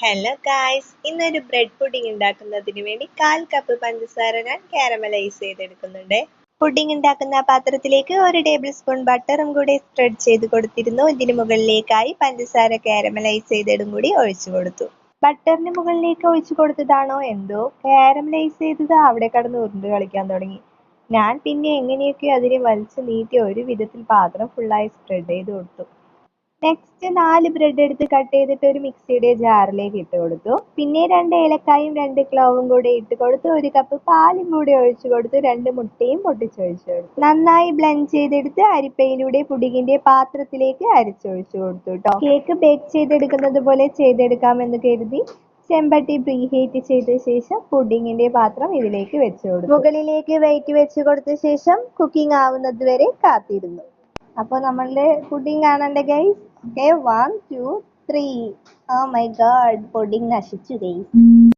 Hello guys ഇന്നൊരു bread pudding ഉണ്ടാക്കുന്നതിന് വേണ്ടി കാൽ കപ്പ് പഞ്ചസാര ഞാൻ കാരമലൈസ് ചെയ്തെടുക്കുന്നുണ്ട്. പുഡിംഗ് ഉണ്ടാക്കുന്ന പാത്രത്തിലേക്ക് ഒരു ടേബിൾ സ്പൂൺ ബട്ടറും കൂടി സ്പ്രെഡ് ചെയ്ത് കൊടുത്തിരുന്നു. ഇതിന് മുകളിലേക്കായി പഞ്ചസാര കാരമലൈസ് ചെയ്തതും കൂടി ഒഴിച്ചു കൊടുത്തു. ബട്ടറിന് മുകളിലേക്ക് ഒഴിച്ചു കൊടുത്തതാണോ? എന്തോ കാരമലൈസ് ചെയ്തത് അവിടെ കടന്ന് ഉരുണ്ട് കളിക്കാൻ തുടങ്ങി. ഞാൻ പിന്നെ എങ്ങനെയൊക്കെ അതിനെ വലിച്ചു നീട്ടി ഒരു വിധത്തിൽ പാത്രം ഫുള്ളായി സ്പ്രെഡ് ചെയ്ത് കൊടുത്തു. നെക്സ്റ്റ് നാല് ബ്രെഡ് എടുത്ത് കട്ട് ചെയ്തിട്ട് ഒരു മിക്സിയുടെ ജാറിലേക്ക് ഇട്ട് കൊടുത്തു. പിന്നെ രണ്ട് ഏലക്കായും രണ്ട് ക്ലോവും കൂടി ഇട്ട് കൊടുത്ത്. ഒരു കപ്പ് പാലും കൂടി ഒഴിച്ചു കൊടുത്ത്. രണ്ട് മുട്ടയും പൊട്ടിച്ചൊഴിച്ചു കൊടുത്തു. നന്നായി ബ്ലെൻഡ് ചെയ്തെടുത്ത് അരിപ്പയിലൂടെ പുഡിങ്ങിന്റെ പാത്രത്തിലേക്ക് അരിച്ചൊഴിച്ചു കൊടുത്തു കേട്ടോ കേക്ക് ബേക്ക് ചെയ്തെടുക്കുന്നത് പോലെ ചെയ്തെടുക്കാമെന്ന് കരുതി ചെമ്പട്ടി പ്രീഹീറ്റ് ചെയ്ത ശേഷം പുഡിങ്ങിന്റെ പാത്രം ഇതിലേക്ക് വെച്ചു കൊടുത്തു. മുകളിലേക്ക് വെയിറ്റ് വെച്ച് കൊടുത്ത ശേഷം കുക്കിംഗ് ആവുന്നത് വരെ കാത്തിരുന്നു. അപ്പോൾ നമ്മളുടെ പുഡിംഗ് കാണണ്ടേ guys okay one two three oh my god pudding നശിച്ചു ഗൈസ്